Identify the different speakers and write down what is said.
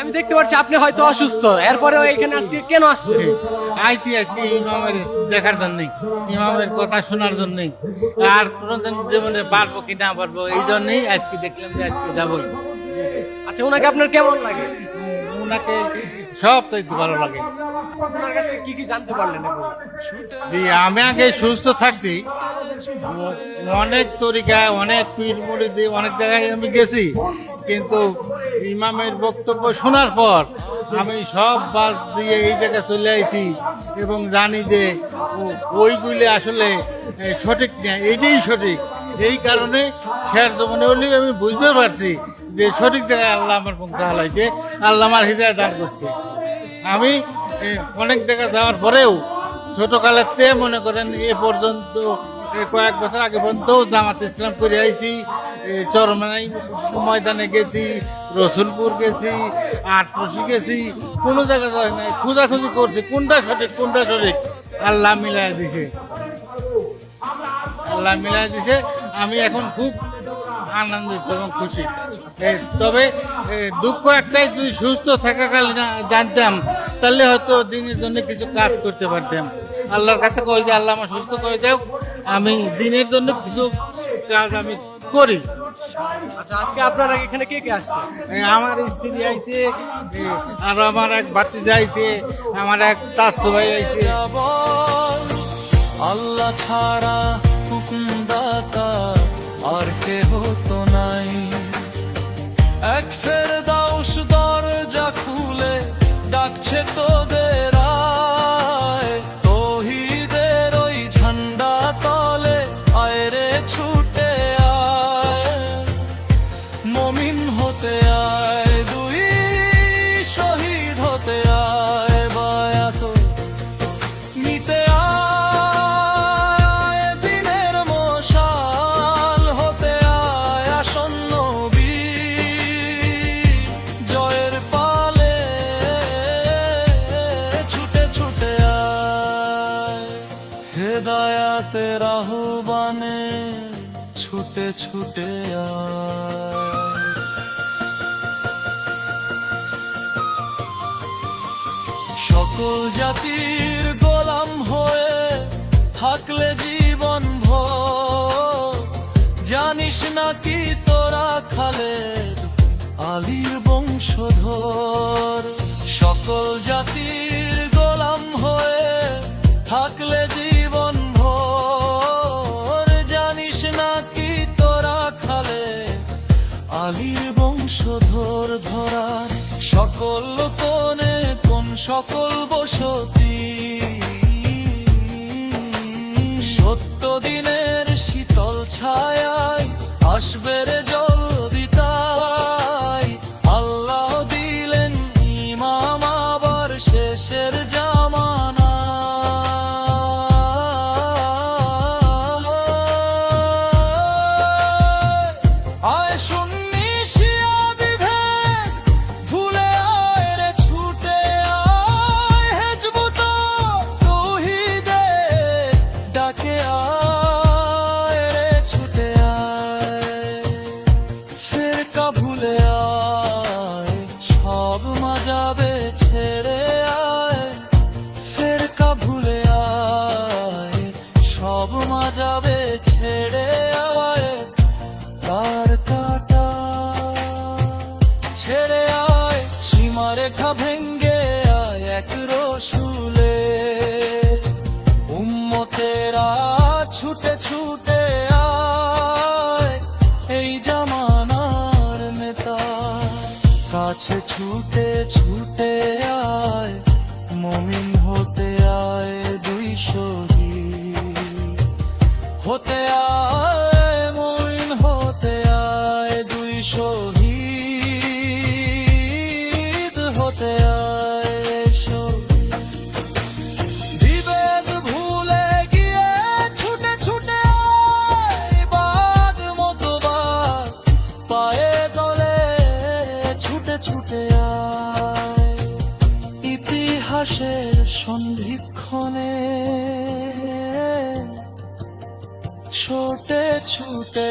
Speaker 1: আমি দেখতে পাচ্ছি আপনি হয়তো অসুস্থ। এরপরেও এখানে আজকে কেন আসছে
Speaker 2: আইছি আজকে ইমামের দেখার জন্যই ইমামের কথা শোনার জন্যই। আর কোনোদিন জীবনে পারব কি না পারব এই জন্যই আজকে দেখলাম যে আজকে যাবোই।
Speaker 1: আচ্ছা ওনাকে আপনার কেমন লাগে?
Speaker 2: ওনাকে সব তো ভালো লাগে।
Speaker 1: আপনার কাছে কি কি জানতে পারলেন?
Speaker 2: যে আমি আগে সুস্থ থাকতে অনেক তরিকায় অনেক পীর মুড়িদি অনেক জায়গায় আমি গেছি। কিন্তু ইমামের বক্তব্য শোনার পর আমি সব বাদ দিয়ে এই জায়গায় চলে আইছি এবং জানি যে ওইগুলি আসলে সঠিক না এইটাই সঠিক। এই কারণে শেয়ার জমানে হলেও আমি বুঝতে পারছি যে সঠিক জায়গায় আল্লাহ আমার পঙ্কা হালাইছে, আল্লাহ আমার হৃদয় দান করছে। আমি অনেক জায়গায় যাওয়ার পরেও ছোটকালের তে মনে করেন এ পর্যন্ত কয়েক বছর আগে পর্যন্ত জামাত ইসলাম করে আইছি। চরমানাই ময়দানে গেছি, রসুলপুর গেছি, আটরসি গেছি, কোনো জায়গায় যাই নাই। খোঁজাখুঁজি করছি, কোনটা সঠিক কোনটা সঠিক? আল্লাহ মিলাই দিছে। আল্লাহ মিলাই দিছে। আমি এখন খুব আনন্দিত এবং খুশি। তবে দুঃখ একটাই যদি সুস্থ থাকাকালীন জানতাম, তাহলে হয়তো দিনের জন্য কিছু কাজ করতে পারতাম। আল্লাহর কাছে কই যে, আল্লাহ আমার সুস্থ করে দেও। আমি দিনের জন্য কিছু কাজ আমি করি।
Speaker 1: আচ্ছা আজকে আপনারা এখানে কে কে আসছে?
Speaker 2: আমার স্ত্রী আইছে আর আমার এক বাতি যাইছে আমার এক চাস্তো ভাই আইছে।
Speaker 3: আল্লাহ ছাড়া হুকুমদাতা আর কেহ তো নাই। এক হেদায়াতের আহ্বানে ছুটে ছুটে সকল জাতির গোলাম হয়ে থাকলে জীবন ভোর। জানিস নাকি তোরা খালেদ আলীর বংশধর। সকল জাতির বংশধর ধরার সকল কোণে কোন সকল বসতি? সব মাজাবে ছেড়ে আয়, তার কাটা। ছেড়ে আয় সীমারেখা ভেঙ্গে আয় এক রসুলে। উম্মতেরা ছুটে ছুটে আয়, এই জামানার নেতা। কাছে ছুটে ছুটে আয়, মমিন হতে আয় দুই শহীদ হতে আয় মমিন হতে আয়, দুই শহীদ হতে ভুলে গিয়ে ছুটে ছুটে মতো পায়ে দলে ছুটে ছুটে আয়। ইতিহাসের সন্ধিক্ষণে ছোটে ছুটে